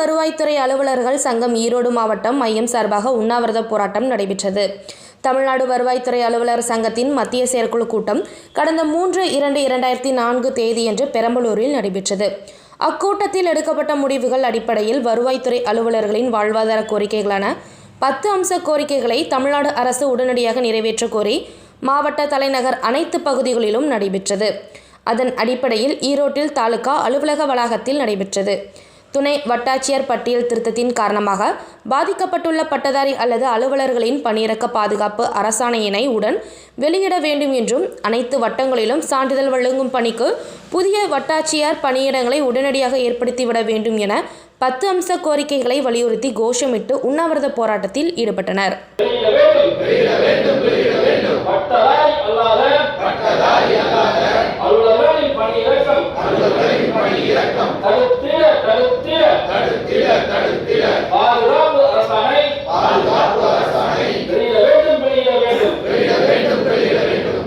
வருவாய்த்துறை அலுவலர்கள் சங்கம் ஈரோடு மாவட்டம் மையம் சார்பாக உண்ணாவிரத போராட்டம் நடைபெற்றது. தமிழ்நாடு வருவாய்த்துறை அலுவலர் சங்கத்தின் மத்திய செயற்குழு கூட்டம் கடந்த மூன்று இரண்டு இரண்டாயிரத்தி நான்கு தேதியன்று பெரம்பலூரில் நடைபெற்றது. அக்கூட்டத்தில் எடுக்கப்பட்ட முடிவுகள் அடிப்படையில் வருவாய்த்துறை அலுவலர்களின் வாழ்வாதார கோரிக்கைகளான பத்து அம்ச கோரிக்கைகளை தமிழ்நாடு அரசு உடனடியாக நிறைவேற்ற கோரி மாவட்ட தலைநகர் அனைத்து பகுதிகளிலும் நடைபெற்றது. அதன் அடிப்படையில் ஈரோட்டில் தாலுகா அலுவலக வளாகத்தில் நடைபெற்றது. துணை வட்டாட்சியர் பட்டியல் திருத்தத்தின் காரணமாக பாதிக்கப்பட்டுள்ள பட்டதாரி அல்லது அலுவலர்களின் பணியிறக்க பாதுகாப்பு அரசாணையினை உடன் வெளியிட வேண்டும் என்றும் அனைத்து வட்டங்களிலும் சான்றிதழ் வழங்கும் பணிக்கு புதிய வட்டாட்சியார் பணியிடங்களை உடனடியாக ஏற்படுத்திவிட வேண்டும் என பத்து அம்ச கோரிக்கைகளை வலியுறுத்தி கோஷமிட்டு உண்ணாவிரத போராட்டத்தில் ஈடுபட்டனர். அல்லாத muerte.